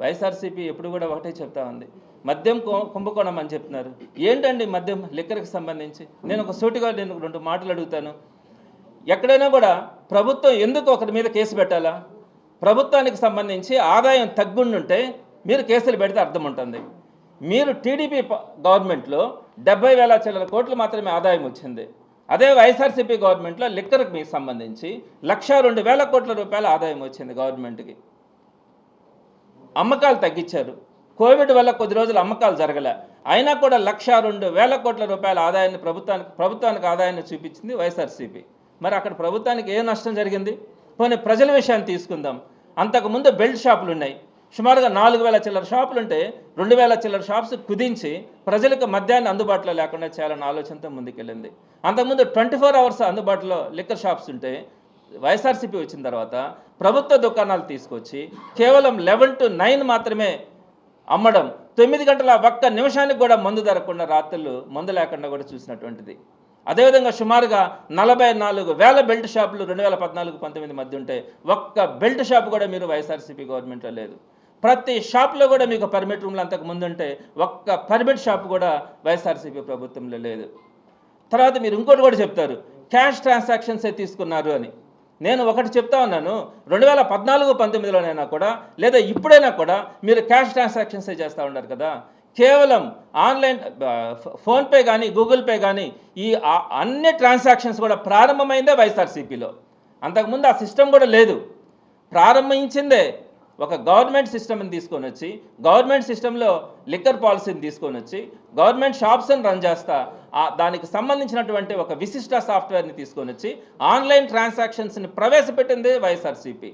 వైఎస్ఆర్సీపీ ఎప్పుడు కూడా ఒకటే చెప్తా ఉంది. మద్యం కు- కుంభకోణం అని చెప్తున్నారు. ఏంటండి మద్యం లిక్కర్కి సంబంధించి? నేను ఒక సూటిగా నేను రెండు మాటలు అడుగుతాను. ఎక్కడైనా కూడా ప్రభుత్వం ఎందుకు ఒకరి మీద కేసు పెట్టాలా? ప్రభుత్వానికి సంబంధించి ఆదాయం తగ్గుండుంటే మీరు కేసులు పెడితే అర్థం ఉంటుంది. మీరు టీడీపీ ప- గవర్నమెంట్లో డెబ్బై వేల చిల్లర కోట్లు మాత్రమే ఆదాయం వచ్చింది. అదే వైఎస్ఆర్సీపీ గవర్నమెంట్లో లిక్కర్కి మీకు సంబంధించి లక్ష రెండు వేల కోట్ల రూపాయల ఆదాయం వచ్చింది గవర్నమెంట్కి. అమ్మకాలు తగ్గించారు. కోవిడ్ వల్ల కొద్ది రోజులు అమ్మకాలు జరగలే. అయినా కూడా లక్ష రెండు వేల కోట్ల రూపాయల ఆదాయాన్ని ప్రభుత్వానికి ప్రభుత్వానికి ఆదాయాన్ని చూపించింది వైఎస్ఆర్సీపీ. మరి అక్కడ ప్రభుత్వానికి ఏ నష్టం జరిగింది? పోనీ ప్రజల విషయాన్ని తీసుకుందాం. అంతకుముందు బెల్ట్ షాపులు ఉన్నాయి. సుమారుగా నాలుగు వేల చిల్లర షాపులు ఉంటే రెండు వేల చిల్లర షాప్స్ కుదించి ప్రజలకు మద్యాన్ని అందుబాటులో లేకుండా చేయాలన్న ఆలోచనతో ముందుకెళ్ళింది. అంతకుముందు ట్వంటీ ఫోర్ అవర్స్ అందుబాటులో లిక్కర్ షాప్స్ ఉంటే వైఎస్ఆర్సీపీ వచ్చిన తర్వాత ప్రభుత్వ దుకాణాలు తీసుకొచ్చి కేవలం లెవెన్ టు నైన్ మాత్రమే అమ్మడం తొమ్మిది గంటల ఒక్క నిమిషానికి కూడా మందు ధరకుండా రాత్రులు మందు లేకుండా కూడా చూసినటువంటిది. అదేవిధంగా సుమారుగా నలభై నాలుగు వేల బెల్ట్ షాపులు రెండు వేల పద్నాలుగు పంతొమ్మిది మధ్య ఉంటే ఒక్క బెల్ట్ షాప్ కూడా మీరు వైఎస్ఆర్సీపీ గవర్నమెంట్లో లేదు. ప్రతి షాప్లో కూడా మీకు పర్మిట్ రూమ్లు అంతకు ముందు ఉంటే ఒక్క పర్మిట్ షాప్ కూడా వైఎస్ఆర్సీపీ ప్రభుత్వంలో లేదు. తర్వాత మీరు ఇంకోటి కూడా చెప్తారు క్యాష్ ట్రాన్సాక్షన్సే తీసుకున్నారు అని. నేను ఒకటి చెప్తా ఉన్నాను. రెండు వేల పద్నాలుగు పంతొమ్మిదిలోనైనా కూడా లేదా ఇప్పుడైనా కూడా మీరు క్యాష్ ట్రాన్సాక్షన్సే చేస్తూ ఉన్నారు కదా. కేవలం ఆన్లైన్ ఫోన్పే కానీ గూగుల్ పే కానీ ఈ అన్ని ట్రాన్సాక్షన్స్ కూడా ప్రారంభమైందే వైఎస్ఆర్సీపీలో. అంతకుముందు ఆ సిస్టమ్ కూడా లేదు. ప్రారంభించిందే ఒక గవర్నమెంట్ సిస్టమ్ని తీసుకొని వచ్చి గవర్నమెంట్ సిస్టంలో లిక్కర్ పాలసీని తీసుకొని వచ్చి గవర్నమెంట్ షాప్స్ని రన్ చేస్తా దానికి సంబంధించినటువంటి ఒక విశిష్ట సాఫ్ట్వేర్ని తీసుకొని వచ్చి ఆన్లైన్ ట్రాన్సాక్షన్స్ని ప్రవేశపెట్టింది వైఎస్ఆర్సీపీ.